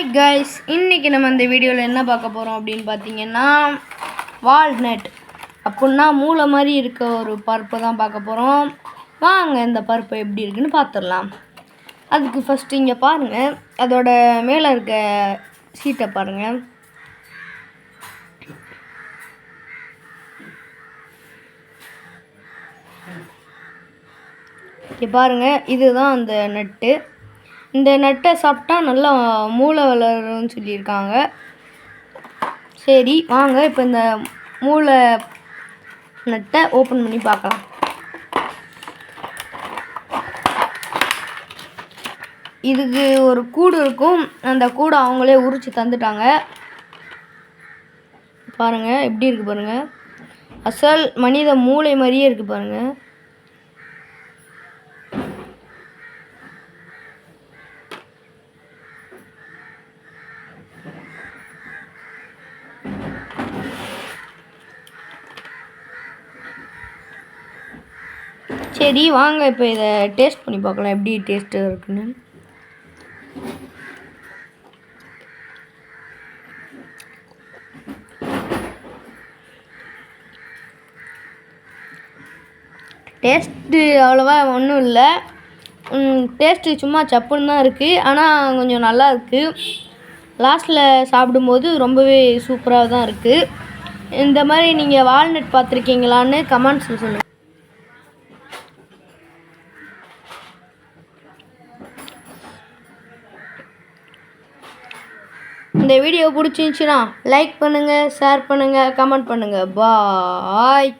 Guys இன்னைக்கு நம்ம இந்த வீடியோவில் என்ன பார்க்க போகிறோம் அப்படின்னு பார்த்தீங்கன்னா வால்நட் அப்புடின்னா மூளை மாதிரி இருக்க ஒரு பருப்பை தான் பார்க்க போகிறோம் வாங்க இந்த பருப்பு எப்படி இருக்குன்னு பார்த்துடலாம். அதுக்கு ஃபஸ்ட்டு இங்கே பாருங்கள் அதோட மேலே இருக்க சீட்டை பாருங்கள் இங்கே பாருங்கள் இதுதான் அந்த நட்டு. இந்த நட்டை சாப்பிட்டா நல்லா மூளை வளரும்னு சொல்லியிருக்காங்க. சரி வாங்க இப்போ இந்த மூளை நட்டை ஓப்பன் பண்ணி பார்க்கலாம். இதுக்கு ஒரு கூடு இருக்கும். அந்த கூடை அவங்களே உரிச்சு தந்துட்டாங்க. பாருங்கள் எப்படி இருக்குது பாருங்கள் அசல் மனித மூளை மாதிரியே இருக்குது பாருங்கள் சரி வாங்க இப்போ இதை டேஸ்ட் பண்ணி பார்க்கலாம். எப்படி டேஸ்ட்டு இருக்குன்னு. டேஸ்ட்டு அவ்வளோவா ஒன்றும் இல்லை. டேஸ்ட்டு சும்மா சப்புன்னு தான் இருக்குது ஆனால் கொஞ்சம் நல்லா இருக்குது லாஸ்ட்டில் சாப்பிடும்போது ரொம்பவே சூப்பராக தான் இருக்குது இந்த மாதிரி நீங்கள் வால்நட் பார்த்துருக்கீங்களான்னு கமெண்ட்ஸில் சொல்லுங்கள் இந்த வீடியோ பிடிச்சிருந்துச்சின்னா லைக் பண்ணுங்கள் ஷேர் பண்ணுங்கள் கமெண்ட் பண்ணுங்கள் பாய்